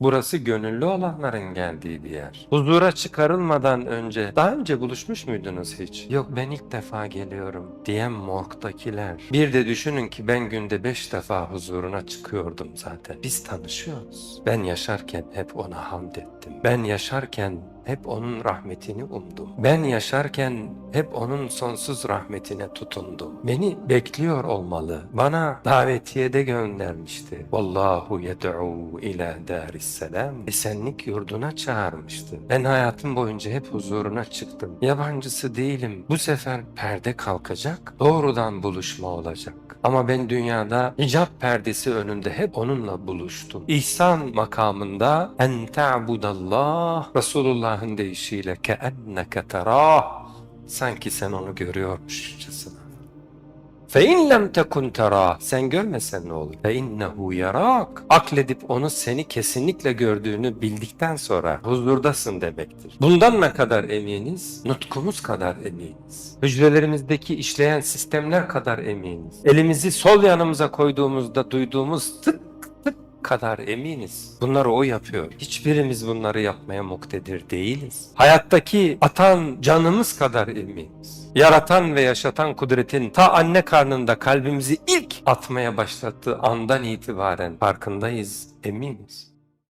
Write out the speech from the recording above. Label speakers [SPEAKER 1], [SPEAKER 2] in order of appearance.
[SPEAKER 1] Burası gönüllü olanların geldiği bir yer. Huzura çıkarılmadan önce daha önce buluşmuş muydunuz hiç? Yok ben ilk defa geliyorum diyen morgdakiler. Bir de düşünün ki ben günde beş defa huzuruna çıkıyordum zaten. Biz tanışıyoruz. Ben yaşarken hep ona hamd ettim. Ben yaşarken hep onun rahmetini umdum. Ben yaşarken hep onun sonsuz rahmetine tutundum. Beni bekliyor olmalı. Bana davetiyede göndermişti. Vallahu yed'u ila darisselam. Esenlik yurduna çağırmıştı. Ben hayatım boyunca hep huzuruna çıktım. Yabancısı değilim. Bu sefer perde kalkacak. Doğrudan buluşma olacak. Ama ben dünyada icap perdesi önünde hep onunla buluştum. İhsan makamında en ta'budallah Resulullah'ın deyişiyle keenneke terah sanki sen onu görüyormuşçasına. Fe in lem tekun terah sen görmesen ne olur? Fe innehu yarak. Akledip onu seni kesinlikle gördüğünü bildikten sonra huzurdasın demektir. Bundan ne kadar eminiz? Nutkumuz kadar eminiz. Hücrelerimizdeki işleyen sistemler kadar eminiz. Elimizi sol yanımıza koyduğumuzda duyduğumuz tık kadar eminiz. Bunları o yapıyor. Hiçbirimiz bunları yapmaya muktedir değiliz. Hayattaki atan canımız kadar eminiz. Yaratan ve yaşatan kudretin ta anne karnında kalbimizi ilk atmaya başlattığı andan itibaren farkındayız, eminiz.